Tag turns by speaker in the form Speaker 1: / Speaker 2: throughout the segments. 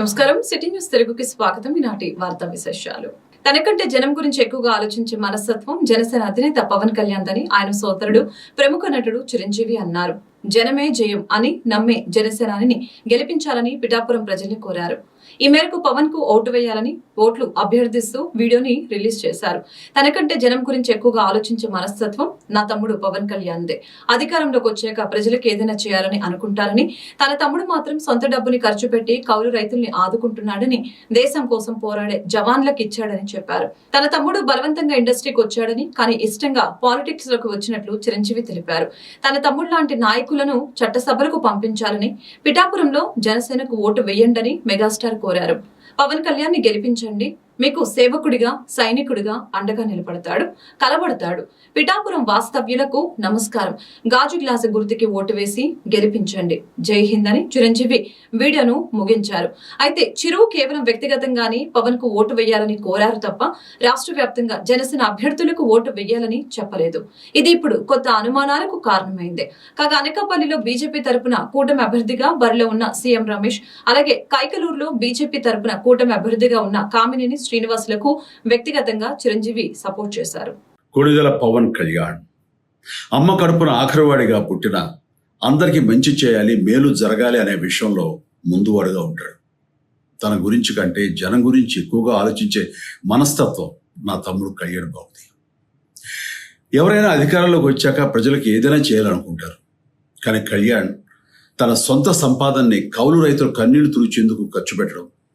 Speaker 1: నమస్కారం. City news తెలుగుకి స్వాగతం. ఈనాటి వార్తా విశేషాలు. తనకంటే జనం గురించి ఎక్కువగా ఆలోచించే మనస్తత్వం జనసేన అధినేత పవన్ కళ్యాణ్ అని ఆయన సోదరుడు ప్రముఖ నటుడు చిరంజీవి అన్నారు. జనమే జయం అని నమ్మే జనసేనాని గెలిపించాలని పిఠాపురం ప్రజల్ని కోరారు. ఈ మేరకు పవన్కు ఓటు వేయాలని ఓట్లు అభ్యర్థిస్తూ వీడియోని రిలీజ్ చేశారు. తనకంటే జనం గురించి ఎక్కువగా ఆలోచించే మనస్తత్వం నా తమ్ముడు పవన్ కళ్యాణ్దే. అధికారంలోకి వచ్చాక ప్రజలకు ఏదైనా చేయాలని అనుకుంటారని తన తమ్ముడు మాత్రం సొంత డబ్బుని ఖర్చు పెట్టి కౌలు రైతుల్ని ఆదుకుంటున్నాడని దేశం కోసం పోరాడే జవాన్లకు ఇచ్చాడని చెప్పారు. తన తమ్ముడు బలవంతంగా ఇండస్ట్రీకి వచ్చాడని కానీ ఇష్టంగా పాలిటిక్స్లోకి వచ్చినట్లు చిరంజీవి తెలిపారు. తన తమ్ముడు లాంటి నాయకు నాయకులను చట్టసభలకు పంపించాలని పిఠాపురంలో జనసేనకు ఓటు వేయండని మెగాస్టార్ కోరారు. పవన్ కళ్యాణ్ని గెలిపించండి మీకు సేవకుడిగా సైనికుడిగా అండగా నిలబడతాడు కలబడతాడు. పిఠాపురం వాస్తవ్యులకు నమస్కారం. గాజు గ్లాసు గుర్తుకి ఓటు వేసి గెలిపించండి. జై హింద్ అని చిరంజీవి వీడియోను ముగించారు. అయితే చిరు కేవలం వ్యక్తిగతంగానే పవన్కు ఓటు వేయాలని కోరారు తప్ప రాష్ట్ర వ్యాప్తంగా జనసేన అభ్యర్థులకు ఓటు వేయాలని చెప్పలేదు. ఇది ఇప్పుడు కొత్త అనుమానాలకు కారణమైంది. కాగా అనకాపల్లిలో బీజేపీ తరపున కూటమి అభ్యర్థిగా బరిలో ఉన్న సీఎం రమేష్ అలాగే కైకలూరులో బీజేపీ తరపున కూటమి అభ్యర్థిగా ఉన్న కామినేని శ్రీనివాసులకు వ్యక్తిగతంగా చిరంజీవి సపోర్ట్ చేశారు.
Speaker 2: కొడిదల పవన్ కళ్యాణ్. అమ్మ కడుపున ఆఖరివాడిగా పుట్టిన అందరికీ మంచి చేయాలి మేలు జరగాలి అనే విషయంలో ముందువాడుగా ఉంటాడు. తన గురించి కంటే జనం గురించి ఎక్కువగా ఆలోచించే మనస్తత్వం నా తమ్ముడు కళ్యాణ్ బాగుంది ఎవరైనా అధికారంలోకి వచ్చాక ప్రజలకు ఏదైనా చేయాలనుకుంటారు. కానీ కళ్యాణ్ తన సొంత సంపాదనని కౌలు రైతులు కన్నీళ్ళు తుడిచేందుకు ఖర్చు పెట్టడం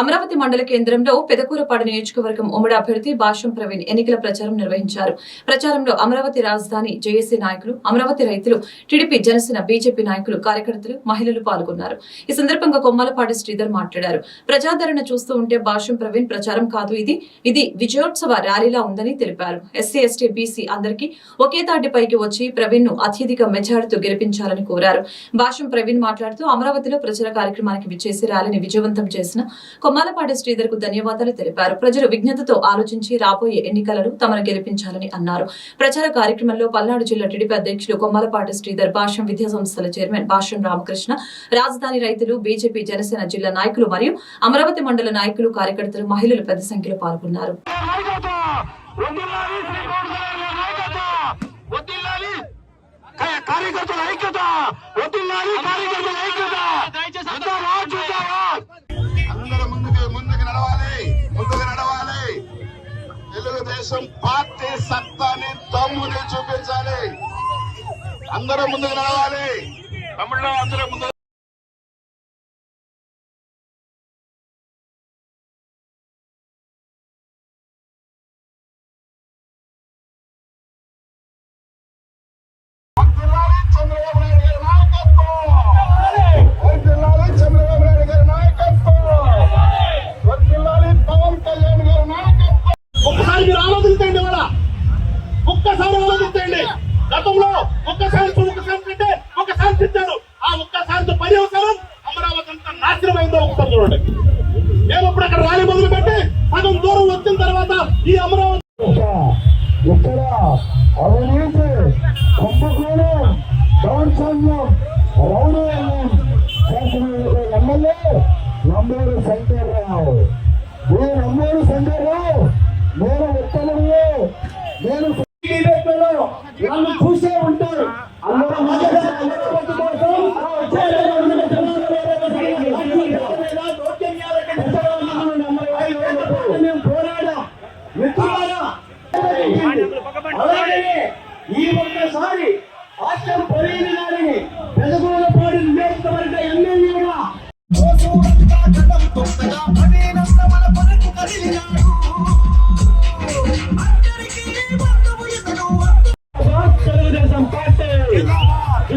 Speaker 1: అమరావతి మండల కేంద్రంలో పెదకూరపాడు నియోజకవర్గం ఉమ్మడి అభ్యర్థి భాషం ప్రవీణ్ ఎన్నికల ప్రచారం నిర్వహించారు. ప్రచారంలో అమరావతి రాజధాని జేఏసీ నాయకులు అమరావతి రైతులు టీడీపీ జనసేన బీజేపీ నాయకులు కార్యకర్తలు మహిళలు పాల్గొన్నారు. ఈ సందర్భంగా కొమ్మలపాటి శ్రీధర్ మాట్లాడారు. ప్రజాదరణ చూస్తూ ఉంటే బాషం ప్రవీణ్ ప్రచారం కాదు ఇది ఇది విజయోత్సవ ర్యాలీలా ఉందని తెలిపారు. ఎస్సీ ఎస్టీ బీసీ అందరికీ ఒకే తాటిపైకి వచ్చి ప్రవీణ్ను అత్యధిక మెజారిటీతో గెలిపించాలని కోరారు. భాషం ప్రవీణ్ మాట్లాడుతూ అమరావతిలో ప్రచార కార్యక్రమానికి విచ్చేసి ర్యాలీని విజయవంతం చేసిన కొమ్మాలపాటి శ్రీధర్కు ధన్యవాదాలు తెలిపారు. ప్రజలు విజ్ఞతతో ఆలోచించి రాబోయే ఎన్నికలను తమను గెలిపించాలని అన్నారు. ప్రచార కార్యక్రమంలో పల్నాడు జిల్లా టీడీపీ అధ్యక్షులు కొమ్మాలపాటి శ్రీధర్ భాష్యం విద్యా సంస్థల చైర్మన్ భాష్యం రామకృష్ణ రాజధాని రైతులు బీజేపీ జనసేన జిల్లా నాయకులు మరియు అమరావతి మండల నాయకులు కార్యకర్తలు మహిళలు పెద్ద సంఖ్యలో పాల్గొన్నారు.
Speaker 3: కార్యకర్తల ఐక్యత! వదిలాలి కార్యకర్తల ఐక్యత! ముందుకు నడవాలి. తెలుగుదేశం పార్టీ సత్తాని తమ్ముని చూపించాలి. అందరూ ముందుకు నడవాలి. తమిళలో అందరూ ముందు ఉందో ఒకసారి చూడండి మేము ఇప్పుడు అక్కడ ర్యాలీ మొదలు పెట్టి అక్కడ దూరం వచ్చిన తర్వాత ఈ అమరావతి ఇక్కడ అవినీతి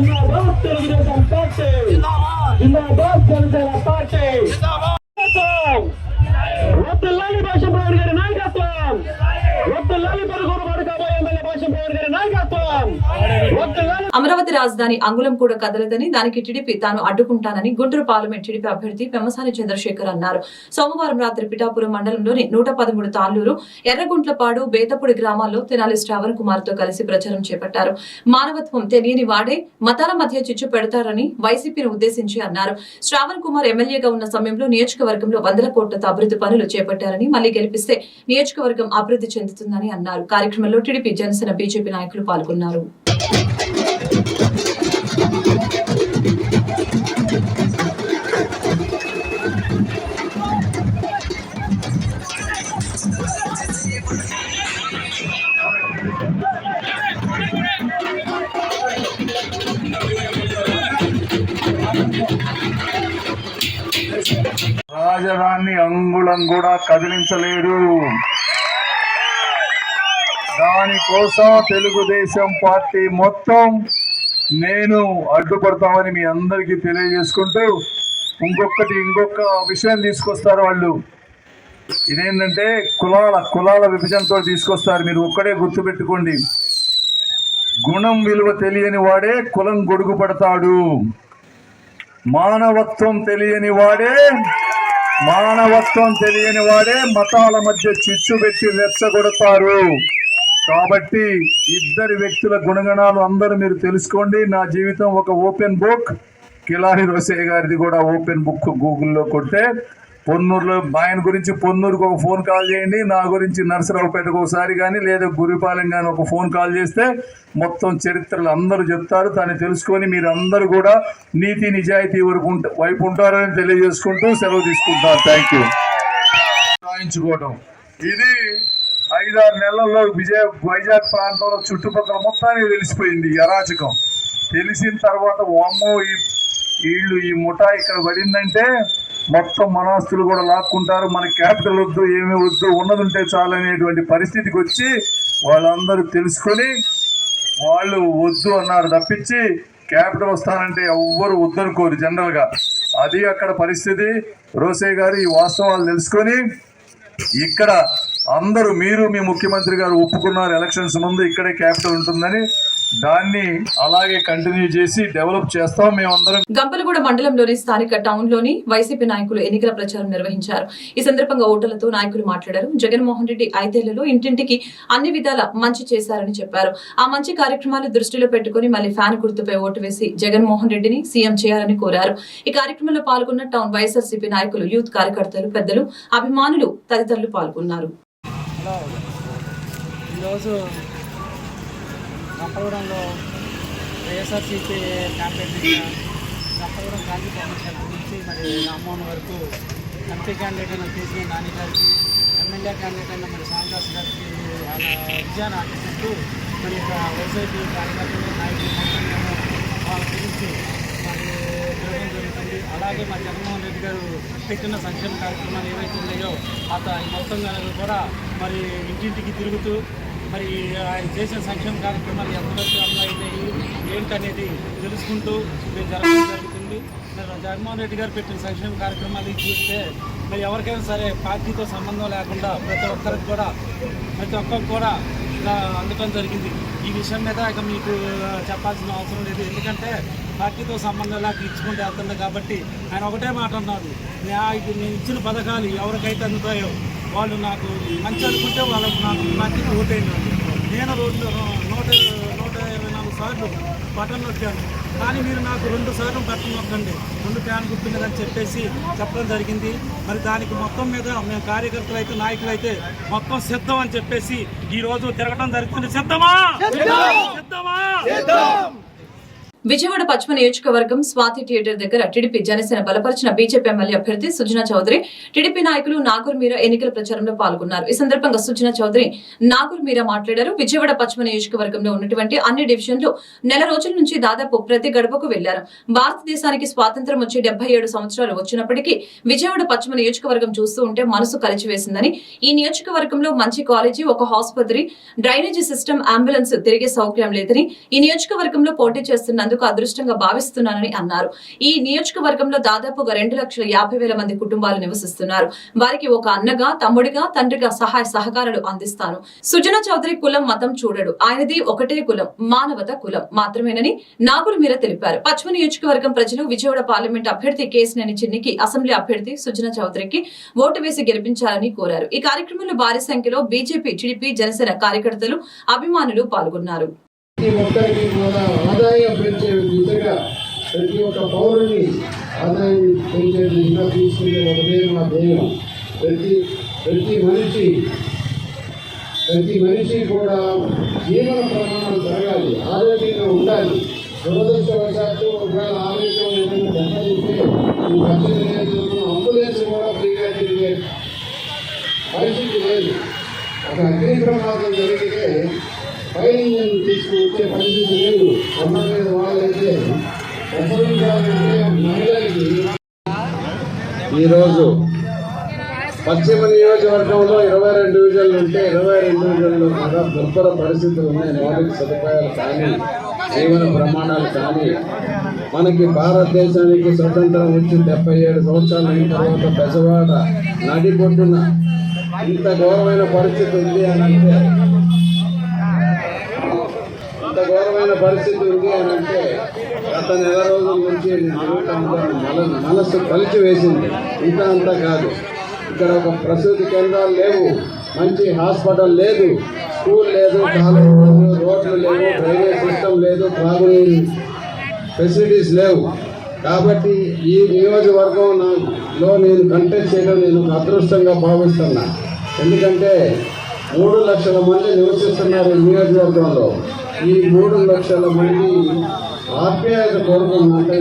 Speaker 3: జిందాబాద్ తెలుగుదేశం పార్టీ జిందాబాద్ జనసేన పార్టీ
Speaker 1: రాజధాని అంగుళం కూడా కదలదని దానికి టీడీపీ తాను అడ్డుకుంటానని గుంటూరు పార్లమెంట్ టీడీపీ అభ్యర్థి పెమ్మసాని చంద్రశేఖర్ అన్నారు. సోమవారం రాత్రి పిఠాపురం మండలంలోని నూట పదమూడు తాళ్ళూరు ఎర్రగుంట్లపాడు బేతపూడి గ్రామాల్లో తెనాలి శ్రావణ్ కుమార్తో కలిసి ప్రచారం చేపట్టారు. మానవత్వం తెలియని వాడే మతాల మధ్య చిచ్చు పెడతారని వైసీపీని ఉద్దేశించి అన్నారు. శ్రావణ్ కుమార్ ఎమ్మెల్యేగా ఉన్న సమయంలో నియోజకవర్గంలో వందల కోట్లతో అభివృద్ధి పనులు చేపట్టారని మళ్ళీ గెలిపిస్తే నియోజకవర్గం అభివృద్ధి చెందుతుందని అన్నారు. కార్యక్రమంలో టీడీపీ జనసేన బీజేపీ నాయకులు పాల్గొన్నారు.
Speaker 4: రాజధాని అంగుళం కూడా కదిలించలేదు. దానికోసం తెలుగుదేశం పార్టీ మొత్తం నేను అడ్డుపడతామని మీ అందరికీ తెలియజేసుకుంటూ ఇంకొకటి ఇంకొక విషయం తీసుకొస్తారు వాళ్ళు. ఇదేంటంటే కులాల కులాల విభజనతో తీసుకొస్తారు. మీరు ఒక్కడే గుర్తుపెట్టుకోండి. గుణం విలువ తెలియని వాడే కులం గొడుగు పడతాడు. మానవత్వం తెలియని వాడే మానవత్వం తెలియని వాడే మతాల మధ్య చిచ్చు పెట్టి రెచ్చగొడతారు. కాబట్టి ఇద్దరి వ్యక్తుల గుణగణాలు అందరూ మీరు తెలుసుకోండి. నా జీవితం ఒక ఓపెన్ బుక్. కిలారి రోసే గారిది కూడా ఓపెన్ బుక్ గూగుల్లో కొట్టే పొన్నూరులో ఆయన గురించి పొన్నూరుకు ఒక ఫోన్ కాల్ చేయండి. నా గురించి నర్సరావుపేటకు ఒకసారి కానీ లేదా గురిపాలెం కానీ ఒక ఫోన్ కాల్ చేస్తే మొత్తం చరిత్రలు అందరూ చెప్తారు. దాన్ని తెలుసుకొని మీరు అందరూ కూడా నీతి నిజాయితీ వరకు ఉంట- వైపు ఉంటారని తెలియజేసుకుంటూ సెలవు తీసుకుంటారు థ్యాంక్ యూ. రాయించుకోవడం. ఇది ఐదారు నెలల్లో విజయ వైజాగ్ ప్రాంతంలో చుట్టుపక్కల మొత్తానికి తెలిసిపోయింది అరాచకం. తెలిసిన తర్వాత వామ్మో ఈ వీళ్ళు ఈ ముఠా ఇక్కడ పడిందంటే మొత్తం మనాస్తులు కూడా లాక్కుంటారు. మన క్యాపిటల్ వద్దు ఏమీ వద్దు ఉన్నదుంటే చాలు అనేటువంటి పరిస్థితికి వచ్చి వాళ్ళందరూ తెలుసుకొని వాళ్ళు వద్దు అన్నారు తప్పించి క్యాపిటల్ వస్తానంటే ఎవ్వరు వద్దనుకోరు జనరల్గా అది అక్కడ పరిస్థితి. రోసే గారు ఈ వాస్తవాలు తెలుసుకొని ఇక్కడ అందరూ మీరు మీ ముఖ్యమంత్రి గారు ఒప్పుకున్నారు ఎలక్షన్స్ ముందు ఇక్కడే క్యాపిటల్ ఉంటుందని దాన్ని అలాగే కంటిన్యూ చేసి డెవలప్ చేస్తాం మేమందరం.
Speaker 1: గంపలగూడ మండలంలోని స్థానిక టౌన్లోని వైసీపీ నాయకులు ఎన్నికల ప్రచారం నిర్వహించారు. ఈ సందర్భంగా ఓటర్లతో నాయకులు మాట్లాడారు. జగన్మోహన్ రెడ్డి ఐదేళ్ళలో ఇంటింటికి అన్ని విధాల మంచి చేశారని చెప్పారు. ఆ మంచి కార్యక్రమాలు దృష్టిలో పెట్టుకుని మళ్ళీ ఫ్యాన్ గుర్తుపై ఓటు వేసి జగన్మోహన్ రెడ్డిని సీఎం చేయాలని కోరారు. ఈ కార్యక్రమంలో పాల్గొన్న టౌన్ వైఎస్ఆర్సీపీ నాయకులు యూత్ కార్యకర్తలు పెద్దలు అభిమానులు తదితరులు పాల్గొన్నారు.
Speaker 5: ఈరోజు రంపగూడెంలో వైఎస్ఆర్సీపీ క్యాంపెయిన్ మీద గాంధీ కమిషన్ నుంచి మరి రామ్మోహన్ వరకు ఎంపీ క్యాండిడేట్ అయిన కేసీఆర్ నాని గారికి ఎమ్మెల్యే క్యాండిడేట్ అయిన మరి శ్యామదాస్ గారికి వాళ్ళ విజయాన్ని ఆశిస్తూ మరి ఇక వైసీపీ కార్యకర్తలు నాయకులు వాళ్ళ గురించి మరి తిరగడం జరుగుతుంది. అలాగే మా జగన్మోహన్ రెడ్డి గారు పెట్టిన సంక్షేమ కార్యక్రమాలు ఏవైతే ఉన్నాయో అత మొత్తం కూడా మరి ఇంటింటికి తిరుగుతూ మరి ఆయన చేసిన సంక్షేమ కార్యక్రమాలు ఎంతవరకు అమలైనాయి ఏంటనేది తెలుసుకుంటూ మేము జరగడం జరుగుతుంది. మరి జగన్మోహన్ రెడ్డి గారు పెట్టిన సంక్షేమ కార్యక్రమాలు చూస్తే మరి ఎవరికైనా సరే పార్టీతో సంబంధం లేకుండా ప్రతి ఒక్కరికి కూడా ప్రతి ఒక్కరికి కూడా ఇలా అందటం జరిగింది. ఈ విషయం మీద ఇక మీకు చెప్పాల్సిన అవసరం లేదు. ఎందుకంటే పార్టీతో సంబంధం లేక ఇచ్చుకుంటూ వెళ్తుంది కాబట్టి ఆయన ఒకటే మాట అన్నాడు. నేను ఇచ్చిన పథకాలు ఎవరికైతే అందుతాయో వాళ్ళు నాకు మంచి అనుకుంటే వాళ్ళకి నాకు పార్టీకి ఓటేయండి నేను రెండు నూట నూట ఇరవై నాలుగు సార్లు బటన్ నొక్కాను. కానీ మీరు నాకు రెండు సార్లు బటన్ నొక్కండి. రెండు ఫ్యాన్ గుర్తు మీద అని చెప్పేసి చెప్పడం జరిగింది. మరి దానికి మొత్తం మీద మేము కార్యకర్తలు అయితే నాయకులు అయితే మొత్తం సిద్ధం అని చెప్పేసి ఈ రోజు తిరగడం జరుగుతుంది. సిద్ధమా? సిద్ధమా?
Speaker 1: విజయవాడ పశ్చిమ నియోజకవర్గం స్వాతి థియేటర్ దగ్గర టీడీపీ జనసేన బలపరిచిన బీజేపీ ఎమ్మెల్యే అభ్యర్థి సుజనా చౌదరి టీడీపీ నాయకులు నాగూర్ మీరా ఎన్నికల ప్రచారంలో పాల్గొన్నారు. ఈ సందర్భంగా సుజనా చౌదరి నాగూర్ మీరా మాట్లాడారు. విజయవాడ పశ్చిమ నియోజకవర్గంలో ఉన్నటువంటి అన్ని డివిజన్లు నెల రోజుల నుంచి దాదాపు ప్రతి గడపకు వెళ్ళారు. భారతదేశానికి స్వాతంత్రం వచ్చి డెబ్బై ఏడు సంవత్సరాలు వచ్చినప్పటికీ విజయవాడ పశ్చిమ నియోజకవర్గం చూస్తూ ఉంటే మనసు కలిచివేసిందని. ఈ నియోజకవర్గంలో మంచి కాలేజీ ఒక ఆసుపత్రి డ్రైనేజీ సిస్టమ్ అంబులెన్స్ తిరిగే సౌకర్యం లేదని. ఈ నియోజకవర్గంలో పోటీ చేస్తున్న చేస్తున్నందుకు అదృష్టంగా భావిస్తున్నానని అన్నారు. ఈ నియోజకవర్గంలో దాదాపుగా రెండు లక్షల యాభై వేల మంది కుటుంబాలు నివసిస్తున్నారు. వారికి ఒక అన్నగా తమ్ముడిగా తండ్రిగా సహాయ సహకారాలు అందిస్తాను. సుజనా చౌదరి కులం మతం చూడడు. ఆయనది ఒకటే కులం మానవత కులం. మాత్రమేనని నాగులు మీర తెలిపారు. పశ్చిమ నియోజకవర్గం ప్రజలు విజయవాడ పార్లమెంట్ అభ్యర్థి కేసినేని చిన్నికి అసెంబ్లీ అభ్యర్థి సుజనా చౌదరికి ఓటు వేసి గెలిపించాలని కోరారు. ఈ కార్యక్రమంలో భారీ సంఖ్యలో బీజేపీ టీడీపీ జనసేన కార్యకర్తలు అభిమానులు పాల్గొన్నారు.
Speaker 6: ప్రతి మన కూడా ఆదాయం పెంచే దిశగా ప్రతి ఒక్క పౌరుని ఆదాయం పెంచే దిశగా తీసుకునే ఒకటే మా ధ్యేయం. ప్రతి ప్రతి మనిషి ప్రతి మనిషి కూడా జీవన ప్రమాణం జరగాలి ఆరోగ్యంగా ఉండాలి. దురదృష్టవశాత్తు ఒకవేళ ఆరోగ్యం ఏదైనా దెబ్బతింటే ఈ అంబులెన్స్ కూడా ఫ్రీగా తిరిగే పరిస్థితి లేదు. ఒక అగ్ని ప్రమాదం జరిగితే పైన ఇంజన్ తీసుకువచ్చే పరిస్థితి లేదు అమ్మ వాళ్ళైతే ప్రసవించాలంటే మహిళలకి ఈరోజు పశ్చిమ నియోజకవర్గంలో ఇరవై రెండు డివిజన్లు ఉంటే ఇరవై రెండు డివిజన్లు కూడా దుర్భర పరిస్థితులు ఉన్నాయి. మౌలిక సదుపాయాలు కానీ జీవన ప్రమాణాలు కానీ. మనకి భారతదేశానికి స్వతంత్రం వచ్చి డెబ్బై ఏడు సంవత్సరాలు అయిన తర్వాత పెసవాడ నడిబొడ్డున ఇంత ఘోరమైన పరిస్థితి ఉంది అని అంటే ఘోరమైన పరిస్థితి ఉంది అని అంటే గత నెల రోజుల నుంచి నేను మన మనస్సు కలిసి వేసింది. ఇంత అంతా కాదు. ఇక్కడ ఒక ప్రసూతి కేంద్రాలు లేవు. మంచి హాస్పిటల్ లేదు. స్కూల్ లేదు కాలేజ్ లేదు రోడ్లు లేవు డ్రైనేజ్ సిస్టమ్ లేదు త్రాగునీరు ఫెసిలిటీస్ లేవు. కాబట్టి ఈ నియోజకవర్గం నా- లో నేను కంటెస్ట్ చేయడం నేను ఒక అదృష్టంగా భావిస్తున్నా. ఎందుకంటే మూడు లక్షల మంది నివసిస్తున్నారు ఈ నియోజకవర్గంలో. ఈ మూడు లక్షల మంది ఆప్యాయత కోరుకున్నంత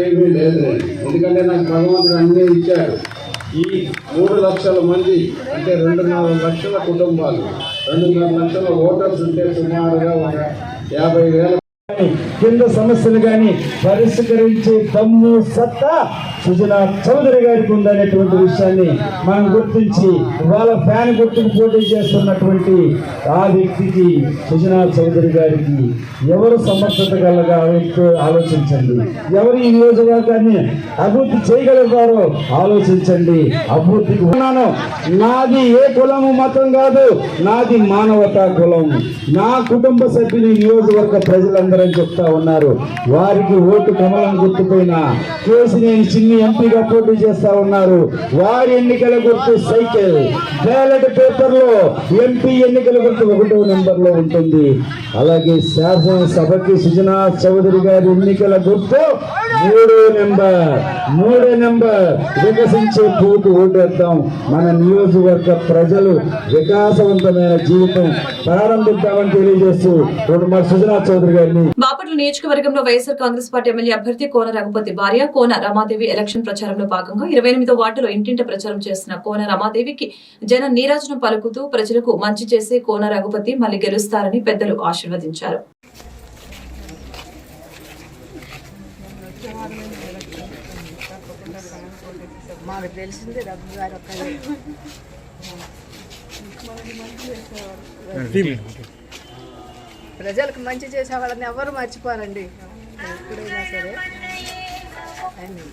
Speaker 6: ఏమీ లేదు. ఎందుకంటే నాకు భగవంతుడు అన్నీ ఇచ్చాడు. ఈ మూడు లక్షల మంది అంటే రెండున్నర లక్షల కుటుంబాలు రెండున్నర లక్షల ఓటర్స్ ఉంటే సుమారుగా ఒక యాభై వేల
Speaker 7: కింద సమస్యలు కానీ పరిష్కరించే దమ్ము సత్తా సుజనా చౌదరి గారికి ఉందనేటువంటి విషయాన్ని మనం గుర్తించి వాళ్ళ ఫ్యాన్ గుర్తుకు పోటీ చేస్తున్నటువంటి ఆ వ్యక్తికి సుజనా చౌదరి గారికి ఎవరు సమర్థత గలగా వ్యక్తి ఆలోచించండి. ఎవరు ఈ నియోజకవర్గాన్ని అభివృద్ధి చేయగలుగుతారో ఆలోచించండి. అభివృద్ధికి ఉన్నాను. నాది ఏ కులము మతం కాదు నాది మానవతా కులం. నా కుటుంబ సభ్యులు ఈ నియోజకవర్గ ప్రజలందరూ చెప్తా ఉన్నారు. వారికి ఓటు కమలం గుర్తుపోయిన కేసినేని చిన్ని ఎంపీగా పోటీ చేస్తా ఉన్నారు. వారి ఎన్నికల గుర్తు సైకిల్. బ్యాలెట్ పేపర్లో ఎంపీ ఎన్నికల గుర్తు ఒకటో నెంబర్లో ఉంటుంది. అలాగే శాసనసభకి సుజనా చౌదరి గారి ఎన్నికల గుర్తు మూడో నెంబర్. మూడో నెంబర్. వికసించే పువ్వుకు ఓటేద్దాం. మన నియోజకవర్గ ప్రజలు వికాసవంతమైన జీవితం ప్రారంభిద్దామని తెలియజేస్తూ రెండు సుజనా చౌదరి గారిని.
Speaker 1: నియోజకవర్గంలో వైఎస్ఆర్ కాంగ్రెస్ పార్టీ ఎమ్మెల్యే అభ్యర్థి కోన రఘుపతి భార్య కోన రమాదేవి ఎలక్షన్ ప్రచారంలో భాగంగా ఇరవై ఎనిమిదో వార్డులో ఇంటింట ప్రచారం చేస్తున్న కోన రమాదేవికి జన నీరాజనం పలుకుతూ ప్రజలకు మంచి చేసే కోన రఘుపతి మళ్ళీ గెలుస్తారని పెద్దలు ఆశీర్వదించారు.
Speaker 8: మాకు తెలిసింది రఘు గారు ప్రజలకు మంచి చేసే వాళ్ళని ఎవరు మర్చిపోరండి. ఎప్పుడైనా సరే. అండి